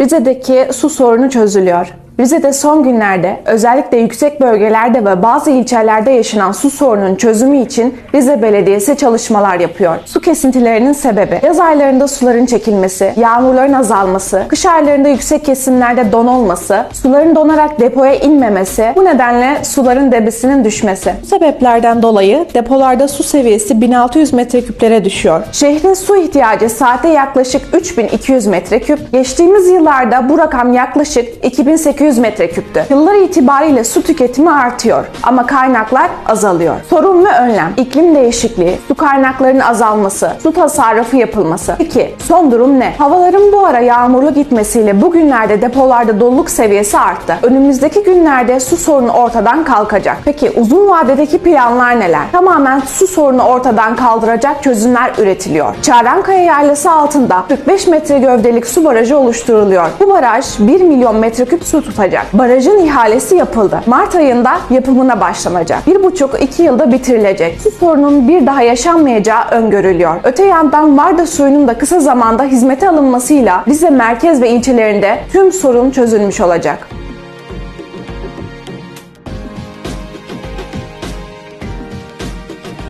Rize'deki su sorunu çözülüyor. Rize'de son günlerde özellikle yüksek bölgelerde ve bazı ilçelerde yaşanan su sorununun çözümü için Rize Belediyesi çalışmalar yapıyor. Su kesintilerinin sebebi yaz aylarında suların çekilmesi, yağmurların azalması, kış aylarında yüksek kesimlerde don olması, suların donarak depoya inmemesi, bu nedenle suların debisinin düşmesi. Bu sebeplerden dolayı depolarda su seviyesi 1600 metreküplere düşüyor. Şehrin su ihtiyacı saatte yaklaşık 3200 metreküp. Geçtiğimiz yıllarda bu rakam yaklaşık 2800 metreküptü. Yıllar itibariyle su tüketimi artıyor ama kaynaklar azalıyor. Sorun ve önlem, iklim değişikliği, su kaynaklarının azalması, su tasarrufu yapılması. Peki son durum ne? Havaların bu ara yağmurlu gitmesiyle bugünlerde depolarda doluluk seviyesi arttı. Önümüzdeki günlerde su sorunu ortadan kalkacak. Peki uzun vadedeki planlar neler? Tamamen su sorunu ortadan kaldıracak çözümler üretiliyor. Çağrankaya Yaylası altında 45 metre gövdelik su barajı oluşturuluyor. Bu baraj 1 milyon metreküp su tutacak. Barajın ihalesi yapıldı. Mart ayında yapımına başlanacak. 1,5-2 yılda bitirilecek. Su sorunun bir daha yaşanmayacağı öngörülüyor. Öte yandan Varda suyunun da kısa zamanda hizmete alınmasıyla Rize merkez ve ilçelerinde tüm sorun çözülmüş olacak.